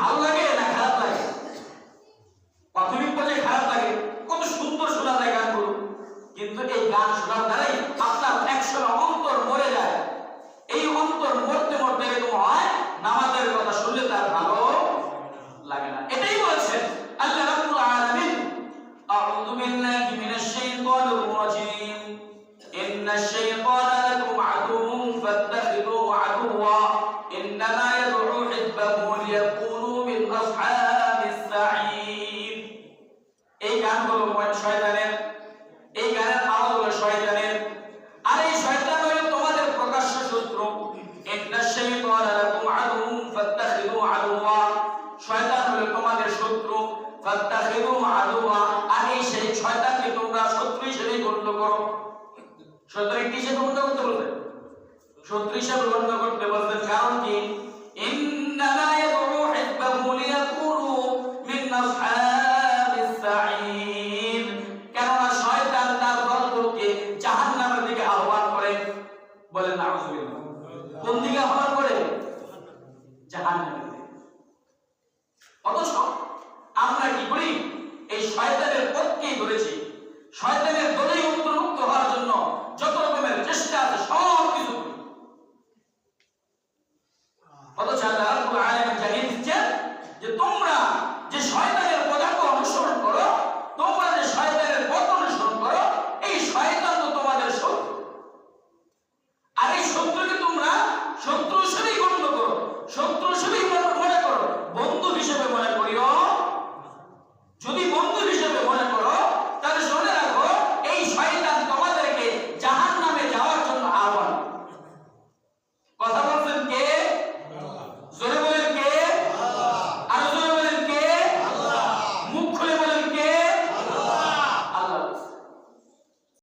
ভালো লাগে না খারাপ লাগে? প্রাথমিক পর্যায়ে খারাপ লাগে। কত সুন্দর শোনা যায় গানগুলো। কিন্তু এই গান শোনার দ্বারাই আপনার একসময় অন্তর মরে যায়। এই অন্তর মরতে মরতে এরকম হয়, নামাজের কথা শুনলে তার ভালো লাগে না। এটাই বলেছেন আল্লাহ রাব্বুল আলামিন। আউযু বিল্লাহি মিনাশ শাইতানির রাজীম। ইন্নাশ গানগুলো ময় শয়তানের। এই গানের আওয়াজ হলো শয়তানের। আর এই শয়তান হলো তোমাদের প্রকাশ্য শত্রু। শয়তান হলো তোমাদের শত্রু আর এই সেই শয়তানকে তোমরা শত্রু হিসেবে গণ্য করো শত্রু কি হিসেবে গণ্য করতে বলবেন শত্রু হিসেবে গণ্য বলেন নাউজুবিল্লাহ কোন দিকে অথচ আমরা কি করি? এই শয়তানের ধরেছি। শয়তানের দলেই অন্তর্ভুক্ত হওয়ার জন্য যত রকমের চেষ্টা আছে, সব কিছু অথচ আল্লাহ জানিয়ে দিচ্ছেন যে তোমরা যে শয়তানের